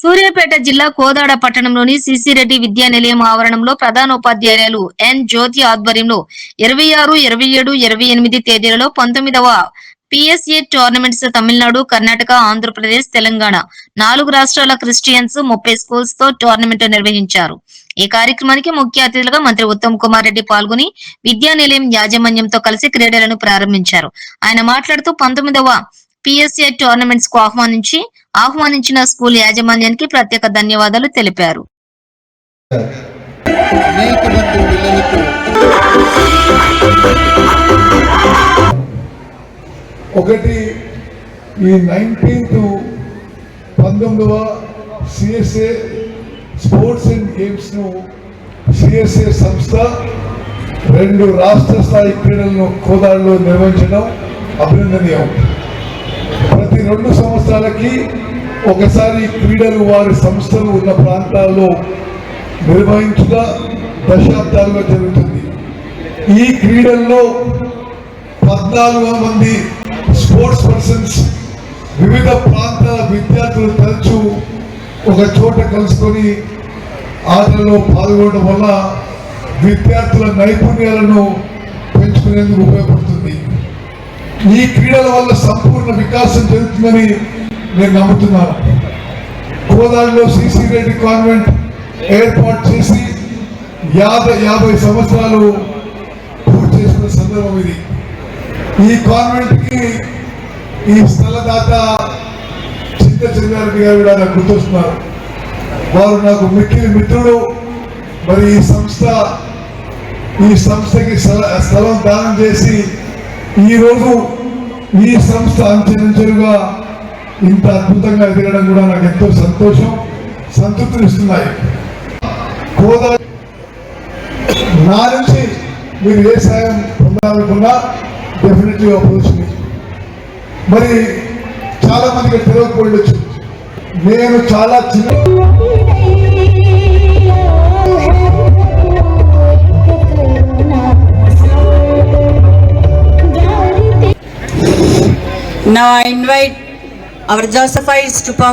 సూర్యాపేట జిల్లా కోదాడ పట్టణంలోని సిసిరెడ్డి విద్యా నిలయం ఆవరణంలో ప్రధానోపాధ్యాయులు ఎన్ జ్యోతి ఆధ్వర్యంలో ఇరవై ఆరు ఇరవై ఏడు ఇరవై ఎనిమిది తేదీలలో పంతొమ్మిదవ పిఎస్ఏ టోర్నమెంట్స్ తమిళనాడు కర్ణాటక ఆంధ్రప్రదేశ్ తెలంగాణ నాలుగు రాష్ట్రాల క్రిస్టియన్స్ ముప్పై స్కూల్స్తో టోర్నమెంట్ నిర్వహించారు. ఈ కార్యక్రమానికి ముఖ్య అతిథులుగా మంత్రి ఉత్తమ్ కుమార్ రెడ్డి పాల్గొని విద్యా నిలయం యాజమాన్యంతో కలిసి క్రీడలను ప్రారంభించారు. ఆయన మాట్లాడుతూ పంతొమ్మిదవ పిఎస్ఏ టోర్నమెంట్స్కు ఆహ్వానించి ఆహ్వానించిన స్కూల్ యాజమాన్యానికి ప్రత్యేక ధన్యవాదాలు తెలిపారు. ఒకటి ఈ నైన్టీన్త్ పంతొమ్మిదవ సిఎస్ఏ స్పోర్ట్స్ అండ్ గేమ్స్ను సిఎస్ఏ సంస్థ రెండు రాష్ట్ర స్థాయి క్రీడలను కోదాడులో నిర్వహించడం అభినందనీయం. ప్రతి రెండు సంవత్సరాలకి ఒకసారి క్రీడలు వారి సంస్థలు ఉన్న ప్రాంతాల్లో నిర్వహించుట దశాబ్దాలుగా జరుగుతుంది. ఈ క్రీడల్లో పద్నాలుగు మంది స్పోర్ట్స్ పర్సన్స్ వివిధ ప్రాంతాల విద్యార్థులు తరచు ఒక చోట కలుసుకొని ఆటల్లో పాల్గొనడం వల్ల విద్యార్థుల నైపుణ్యాలను పెంచుకునేందుకు ఉపయోగపడుతుంది. ఈ క్రీడల వల్ల సంపూర్ణ వికాసం జరుగుతుందని నేను నమ్ముతున్నాను. కోదాడులో సిసి రెడ్డి కాన్వెంట్ ఏర్పాటు చేసి యాభై యాభై సంవత్సరాలు పూర్తి చేసిన సందర్భం ఇది. ఈ కాన్వెంట్కి ఈ స్థలదాత చింత చంద్రారెడ్డి గారు కూడా నాకు గుర్తొస్తున్నారు. వారు నాకు మిక్కిలి మిత్రుడు. మరి ఈ సంస్థ ఈ సంస్థకి స్థల- స్థలం దానం చేసి ఈ రోజు ఈ సంస్థ అంచెలుగా ఇంత అద్భుతంగా ఎదగడం కూడా నాకు ఎంతో సంతోషం సంతృప్తినిస్తున్నాయి. హోదా నా నుంచి మీరు ఏ సాయం పొందాలనుకున్నా డెఫినెట్లీ అపోజిషన్ మరి చాలా మందికి తెలియకపోవచ్చు నేను చాలా చిన్న Now I invite our Josephites to perform